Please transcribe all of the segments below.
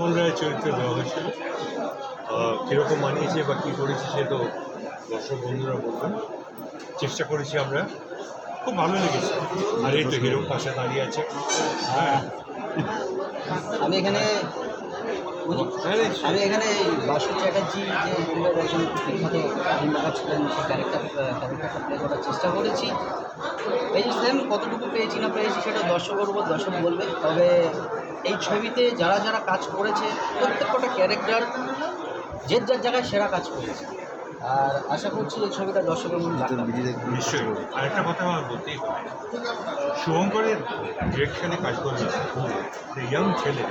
বিমল রায়ের চরিত্র দেওয়া হয়েছিল কীরকম মানিয়েছে বা কী করেছে সে তো দর্শক বন্ধুরা বলবেন। চেষ্টা করেছি আমরা। খুব ভালো লেগেছে। আর এই তো হিরো পাশে দাঁড়িয়ে আছে। হ্যাঁ। আমি এখানে আমি এখানে বাসু চ্যাটার্জি যে ইন্ডিয়ার একজন বিখ্যাত ফিল্মমেকার ছিলেন সেই ক্যারেক্টার ক্যারেক্টারটা প্লে করার চেষ্টা করেছি। পেয়েছি সেম কতটুকু পেয়েছি না পেয়েছি সেটা দর্শকের উপর দর্শক বলবে। তবে এই ছবিতে যারা যারা কাজ করেছে প্রত্যেকটা ক্যারেক্টার যে যার জায়গায় সেরা কাজ করেছে আর আশা করছি এই ছবিটা দর্শকের মধ্যে। নিশ্চয়ই আরেকটা কথা আমার বলতেই হবে। শুভঙ্করের ডিরেকশনে কাজ করবে ইয়াং ছেলে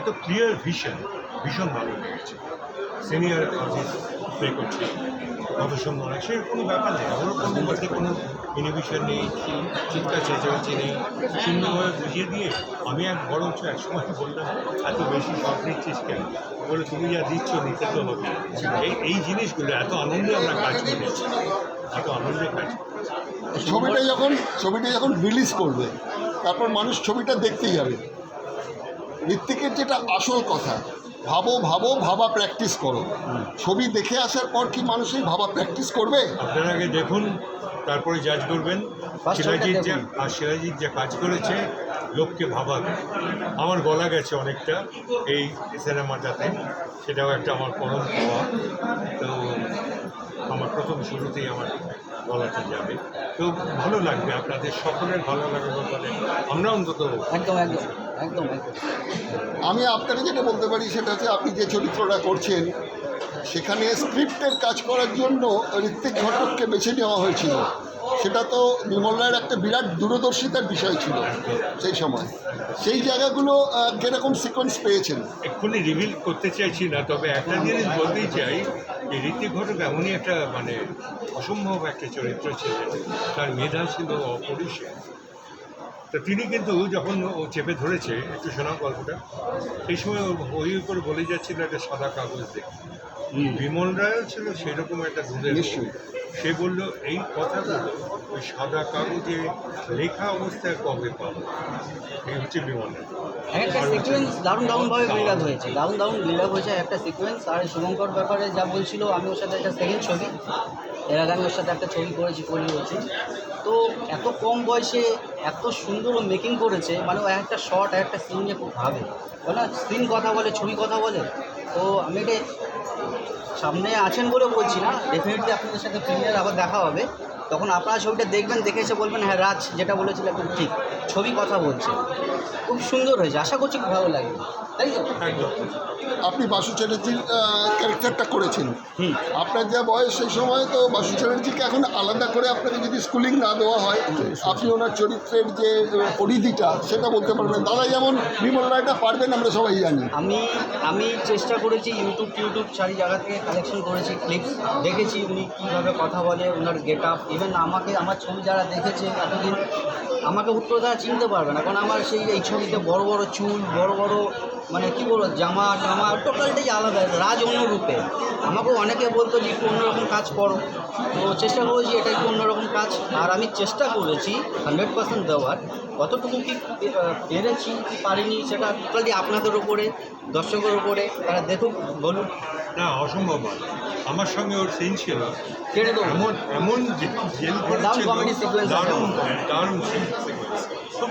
এত ক্লিয়ার ভিশন ভীষণ ভালো লেগেছে সিনিয়র প্লে করছে। কত সুন্দর সে কোনো ব্যাপার নেই। ওর কোনো মধ্যে কোনো ইনিবিশন নেই, চিৎকার, চেঁচামেচি নেই। সুন্দরভাবে বুঝিয়ে দিয়ে আমি এক বড় হচ্ছে এক সময় বললাম, এত বেশি শখ নিচ্ছিস কেন? বলে, তুমি যা দিচ্ছ নিতে তো হবে। এই এই জিনিসগুলো, এত আনন্দে আমরা কাজ করেছি। এত আনন্দে কাজ ছবিটা যখন ছবিটা যখন রিলিজ করবে, তারপর মানুষ ছবিটা দেখতেই যাবে। ঋত্বিকের যেটা আসল কথা ভাবো ভাবো ভাবা প্র্যাকটিস করো। ছবি দেখে আসার পর কি মানুষ এই ভাবা প্র্যাকটিস করবে? আপনারা আগে দেখুন তারপরে জাজ করবেন। ওইটা যা। আর সিরাজিৎ যা কাজ করেছে লোককে ভাবাবে। আমার গলা গেছে অনেকটা এই সিনেমাটাতে। সেটাও একটা আমার পরম পাওয়া। তো আমার প্রথম শুরুতেই আমার গলাটা যাবে। তো ভালো লাগবে আপনাদের সকলের ভালো লাগবে ব্যাপারে। আমরা অন্তত একদম একদম। একদম আমি আপনাকে যেটা বলতে পারি সেটা হচ্ছে আপনি যে চরিত্রটা করছেন সেখানে স্ক্রিপ্টের কাজ করার জন্য ঋত্বিক ঘটককে বেছে নেওয়া হয়েছিল। সেটা তো বিমল রায়ের একটা বিরাট দূরদর্শিতার বিষয় ছিল সেই সময়। সেই জায়গাগুলো কীরকম সিকোয়েন্স পেয়েছেন? এক্ষুনি রিভিল করতে চাইছি না তবে একটা জিনিস বলতেই চাই যে ঋতিক ঘটক এমনই একটা মানে অসম্ভব একটা চরিত্র ছিলেন। তার মেধা ছিল অপরিসীম। তো তিনি কিন্তু যখন ও চেপে ধরেছে একটু শোনাও গল্পটা সেই সময় ও ওই উপর বলে যাচ্ছিল একটা সাদা কাগজ দেখে। বিমল রায়ও ছিল সেরকম একটা দুধের। সে বলল এই কথাগুলো ওই সাদা কাগজে লেখা অবস্থায় কবে পাবো? এই হচ্ছে বিমল রায়। একটা সিকোয়েন্স দারুণ দারুণভাবে বিল্ড আপ হয়েছে দারুণ দারুণ বিল্ড আপ হয়েছে একটা সিকোয়েন্স আর শুভঙ্কর ব্যাপারে যা বলছিল আমি ওর সাথে একটা সেকেন্ড ছবি এর আগে আমি ওর সাথে একটা ছবি করেছি করিয়েছি। তো এত কম বয়সে এত সুন্দর মেকিং করেছে মানে ও একটা শর্ট একটা সিন নিয়ে খুব ভাবে। না স্ক্রিন কথা বলে, ছবি কথা বলে। তো আমি এটা সামনে আছেন বলে বলছি না ডেফিনেটলি আপনাদের সাথে প্রিমিয়ার আবার দেখা হবে। তখন আপনারা ছবিটা দেখবেন দেখে এসে বলবেন হ্যাঁ রাজ যেটা বলেছিল একদম ঠিক। ছবি কথা বলছে। খুব সুন্দর হয়েছে আশা করছি খুব ভালো লাগবে। তাই তো? একদম। আপনি বাসু চ্যাটার্জির ক্যারেক্টারটা করেছেন। হুম। আপনার যা বয়স সেই সময় তো বাসু চ্যাটার্জিকে এখন আলাদা করে আপনাকে যদি স্কুলিং না দেওয়া হয় আপনি ওনার চরিত্রের যে পরিধিটা সেটা বলতে পারবেন দাদা যেমন বিমল রায়টা পারবেন আমরা সবাই জানি। আমি আমি চেষ্টা করেছি ইউটিউব টিউটিউব চারি জায়গা থেকে কালেকশন করেছি ক্লিপস দেখেছি উনি কীভাবে কথা বলে ওনার গেট আপ ইভেন আমাকে, আমার ছবি যারা দেখেছে এতদিন, আমাকে উত্তর তারা চিনতে পারবে না। কারণ আমার সেই, এই ছবিতে বড় বড় চুল, বড় বড় মানে কি বলব, জামা টামা টোটালটাই আলাদা রাজ অনুরূপে। রূপে আমাকেও অনেকে বলতো যে একটু অন্যরকম কাজ করো। তো চেষ্টা করেছি এটা একটু অন্যরকম কাজ, আর আমি চেষ্টা করেছি হান্ড্রেড পার্সেন্ট দেওয়ার। কতটুকু কি পেরেছি কি পারিনি সেটা টোটালি আপনাদের উপরে দর্শকের উপরে তারা দেখুক বলুন না অসম্ভব নয়। আমার সঙ্গে ওর সিন ছিল। এমন এমন জেল করেছিল দারুণ দারুণ খুব